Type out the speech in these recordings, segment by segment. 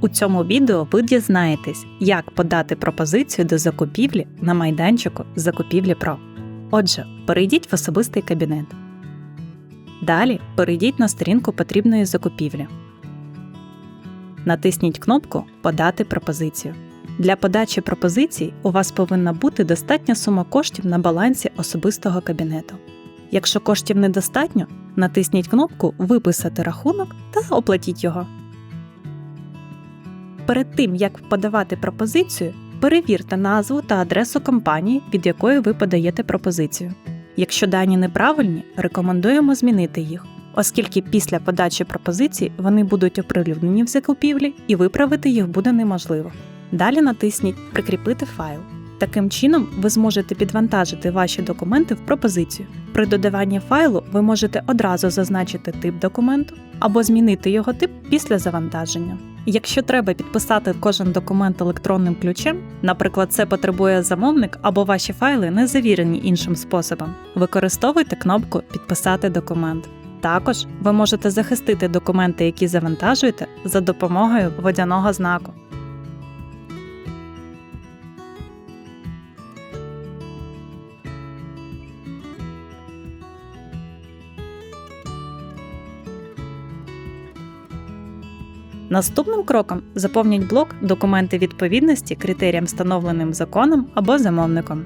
У цьому відео ви дізнаєтесь, як подати пропозицію до закупівлі на майданчику Закупівлі Про. Отже, перейдіть в особистий кабінет. Далі перейдіть на сторінку потрібної закупівлі. Натисніть кнопку Подати пропозицію. Для подачі пропозицій у вас повинна бути достатня сума коштів на балансі особистого кабінету. Якщо коштів недостатньо, натисніть кнопку Виписати рахунок та оплатіть його. Перед тим як подавати пропозицію, перевірте назву та адресу компанії, від якої ви подаєте пропозицію. Якщо дані неправильні, рекомендуємо змінити їх, оскільки після подачі пропозицій вони будуть оприлюднені в закупівлі і виправити їх буде неможливо. Далі натисніть Прикріпити файл. Таким чином, ви зможете підвантажити ваші документи в пропозицію. При додаванні файлу ви можете одразу зазначити тип документу або змінити його тип після завантаження. Якщо треба підписати кожен документ електронним ключем, наприклад, це потребує замовник або ваші файли не завірені іншим способом, використовуйте кнопку Підписати документ. Також ви можете захистити документи, які завантажуєте, за допомогою водяного знаку. Наступним кроком заповніть блок документи відповідності критеріям, встановленим законом або замовником.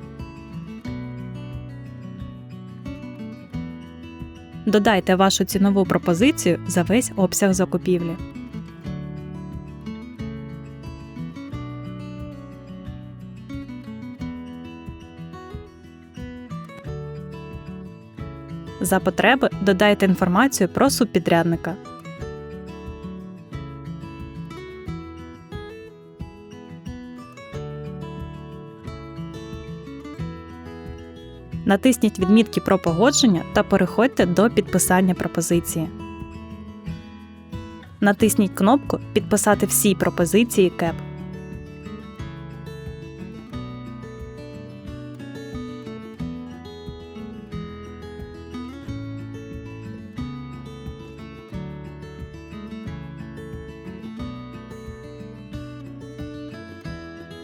Додайте вашу цінову пропозицію за весь обсяг закупівлі. За потреби додайте інформацію про субпідрядника. Натисніть відмітки про погодження та переходьте до підписання пропозиції. Натисніть кнопку Підписати всі пропозиції КЕП.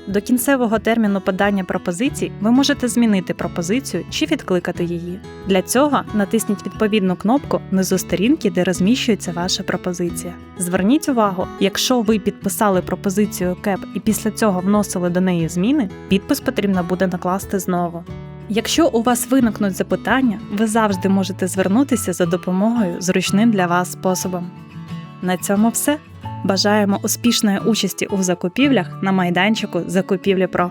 До кінцевого терміну подання пропозицій ви можете змінити пропозицію чи відкликати її. Для цього натисніть відповідну кнопку внизу сторінки, де розміщується ваша пропозиція. Зверніть увагу, якщо ви підписали пропозицію КЕП і після цього вносили до неї зміни, підпис потрібно буде накласти знову. Якщо у вас виникнуть запитання, ви завжди можете звернутися за допомогою зручним для вас способом. На цьому все. Бажаємо успішної участі у закупівлях на майданчику Закупівлі Про.